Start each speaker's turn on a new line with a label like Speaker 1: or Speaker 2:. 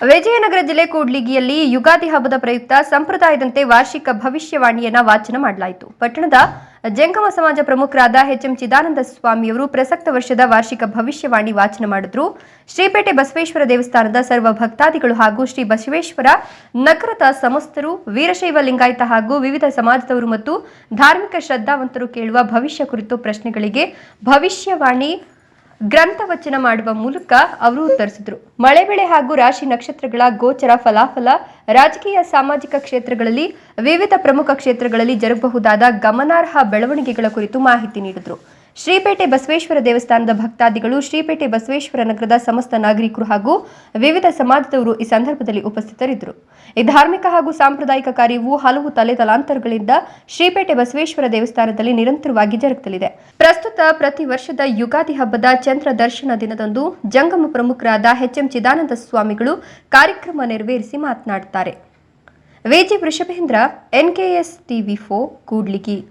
Speaker 1: ವಿಜಯನಗರ ಜಿಲ್ಲೆ ಕೂಡ್ಲಿಗಿಯಲ್ಲಿ ಯುಗಾದಿ ಹಬ್ಬದ ಪ್ರಯುಕ್ತ ಸಂಪ್ರದಾಯದಂತೆ ವಾರ್ಷಿಕ ಭವಿಷ್ಯವಾಣಿಯನ್ನ ವಾಚನ ಮಾಡಲಾಯಿತು. ಪಟ್ಟಣದ ಜಂಗಮ ಸಮಾಜ ಪ್ರಮುಖರಾದ ಎಚ್ಎಂ ಚಿದಾನಂದ ಸ್ವಾಮಿಯವರು ಪ್ರಸಕ್ತ ವರ್ಷದ ವಾರ್ಷಿಕ ಭವಿಷ್ಯವಾಣಿ ವಾಚನ ಮಾಡಿದ್ರು. ಶ್ರೀಪೇಟೆ ಬಸವೇಶ್ವರ ದೇವಸ್ಥಾನದ ಸರ್ವ ಭಕ್ತಾದಿಗಳು ಹಾಗೂ ಶ್ರೀ ಬಸವೇಶ್ವರ ನಗರದ ಸಮಸ್ತರು, ವೀರಶೈವ ಲಿಂಗಾಯತ ಹಾಗೂ ವಿವಿಧ ಸಮಾಜದವರು ಮತ್ತು ಧಾರ್ಮಿಕ ಶ್ರದ್ಧಾವಂತರು ಕೇಳುವ ಭವಿಷ್ಯ ಕುರಿತು ಪ್ರಶ್ನೆಗಳಿಗೆ ಭವಿಷ್ಯವಾಣಿ ಗ್ರಂಥ ವಚನ ಮಾಡುವ ಮೂಲಕ ಅವರು ಉತ್ತರಿಸಿದರು. ಮಳೆ ಬೆಳೆ ಹಾಗೂ ರಾಶಿ ನಕ್ಷತ್ರಗಳ ಗೋಚರ ಫಲಾಫಲ ರಾಜಕೀಯ ಸಾಮಾಜಿಕ ಕ್ಷೇತ್ರಗಳಲ್ಲಿ, ವಿವಿಧ ಪ್ರಮುಖ ಕ್ಷೇತ್ರಗಳಲ್ಲಿ ಜರುಗಬಹುದಾದ ಗಮನಾರ್ಹ ಬೆಳವಣಿಗೆಗಳ ಕುರಿತು ಮಾಹಿತಿ ನೀಡಿದರು. ಶ್ರೀಪೇಟೆ ಬಸವೇಶ್ವರ ದೇವಸ್ಥಾನದ ಭಕ್ತಾದಿಗಳು ಶ್ರೀಪೇಟೆ ಬಸವೇಶ್ವರ ನಗರದ ಸಮಸ್ತ ನಾಗರಿಕರು ಹಾಗೂ ವಿವಿಧ ಸಮಾಜದವರು ಈ ಸಂದರ್ಭದಲ್ಲಿ ಉಪಸ್ಥಿತರಿದ್ದರು. ಈ ಧಾರ್ಮಿಕ ಹಾಗೂ ಸಾಂಪ್ರದಾಯಿಕ ಕಾರ್ಯವು ಹಲವು ತಲೆ ತಲಾಂತರಗಳಿಂದ ಶ್ರೀಪೇಟೆ ಬಸವೇಶ್ವರ ದೇವಸ್ಥಾನದಲ್ಲಿ ನಿರಂತರವಾಗಿ ಜರುಗುತ್ತಲಿದೆ ಪ್ರಸ್ತುತ ಪ್ರತಿ ವರ್ಷದ ಯುಗಾದಿ ಹಬ್ಬದ ಚಂದ್ರ ದರ್ಶನ ದಿನದಂದು ಜಂಗಮ ಪ್ರಮುಖರಾದ ಎಚ್ಎಂ ಚಿದಾನಂದ ಸ್ವಾಮಿಗಳು ಕಾರ್ಯಕ್ರಮ ನೆರವೇರಿಸಿ ಮಾತನಾಡುತ್ತಾರೆ. ವಿಜಿ ವೃಷಭೇಂದ್ರ ಎನ್ಕೆಎಸ್ ಟಿವಿ ಫೋ ಕೂಡ್ಲಿಗಿ.